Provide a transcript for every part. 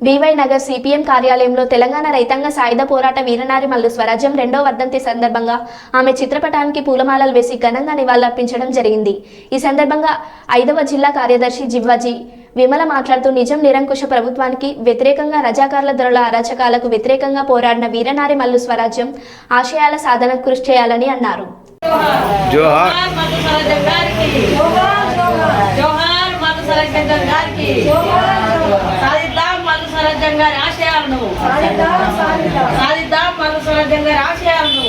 By Nagar CPM కార్యాలయంలో తెలంగాణ రైతాంగ సాయుధ పోరాట వీరనారి మల్లు స్వరాజ్యం రెండో వర్ధంతి సందర్భంగా ఆమె చిత్రపటానికి పూలమాలలు వేసి ఘనంగా నివాళులర్పించడం జరిగింది. ఈ సందర్భంగా ఐదవ జిల్లా కార్యదర్శి జివ్వాజీ విమల మాట్లాడుతూ నిజం నిరంకుశ ప్రభుత్వానికి వ్యతిరేకంగా రజాకార్ల ధరల అరాచకాలకు వ్యతిరేకంగా పోరాడిన వీరనారి మల్లు స్వరాజ్యం ఆశయాల సాధనకు కృషి చేయాలని అన్నారు. జోహార్. సరోజం గారి ఆశయాలను సాధిద్దాం. మధు సరోజం గారి ఆశయాలను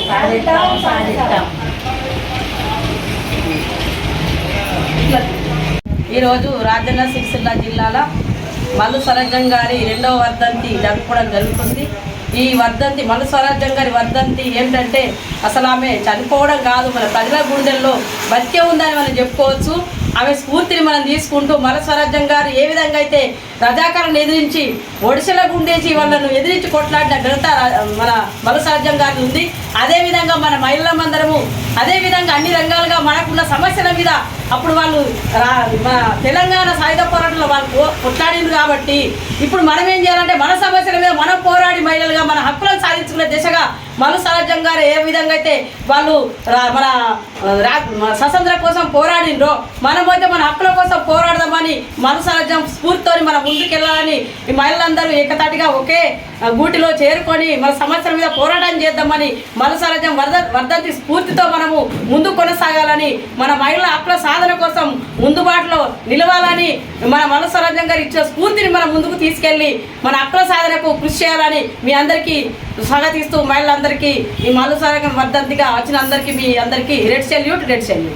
ఈరోజు రాజన్న సిరిసిల్ల జిల్లాలో మల్లు స్వరాజ్యం గారి రెండవ వర్ధంతి జరుపుకోవడం జరుగుతుంది. ఈ వర్ధంతి మల్లు స్వరాజ్యం గారి వర్ధంతి ఏంటంటే అసలు ఆమె చనిపోవడం కాదు. మన ప్రజల గుండెల్లో బతికే ఉందని మనం చెప్పుకోవచ్చు. ఆమె స్ఫూర్తిని మనం తీసుకుంటూ మన స్వరాజ్యం గారు ఏ విధంగా అయితే రజాకారులను ఎదిరించి ఒడిశల గుండేసి వాళ్ళను ఎదిరించి కొట్లాడిన ఘనత మన మల్ల స్వరాజ్యం గారి ఉంది అదేవిధంగా మన మహిళలందరము అదేవిధంగా అన్ని రంగాలుగా మనకున్న సమస్యల మీద అప్పుడు వాళ్ళు రా- మన తెలంగాణ సాయుధ పోరాటంలో వాళ్ళు కొట్లాడింది కాబట్టి ఇప్పుడు మనం ఏం చేయాలంటే మన సమస్యల మీద మనం పోరాడి మహిళలుగా మన హక్కులను సాధించుకునే దిశగా మను సహజం గారు ఏ విధంగా అయితే వాళ్ళు రా- మన రా- స్వతంత్ర కోసం పోరాడిండ్రో మనమైతే మన హక్కుల కోసం పోరాడదామని మను సహజం స్ఫూర్తితో మనం ముందుకెళ్ళాలని ఈ మహిళలందరూ ఏకతాటిగా ఒకే గూటిలో చేరుకొని మన సమస్యల మీద పోరాటం చేద్దామని మన సహజం వర్ధ వర్ధంతి స్ఫూర్తితో మనము ముందు కొనసాగాలని మన మహిళల హక్కుల సాధన కోసం ముందుబాటులో నిలవాలని మన మన స్వరాజ్యం గారు ఇచ్చిన స్ఫూర్తిని మనం ముందుకు తీసుకెళ్ళి మన హక్కుల సాధనకు కృషి చేయాలని మీ అందరికీ స్వాగతిస్తూ అందరికీ ఈ మల్లు వర్ధంతిగా వచ్చిన అందరికీ మీ అందరికీ రెడ్ సెల్యూట్ రెడ్ సెల్యూట్.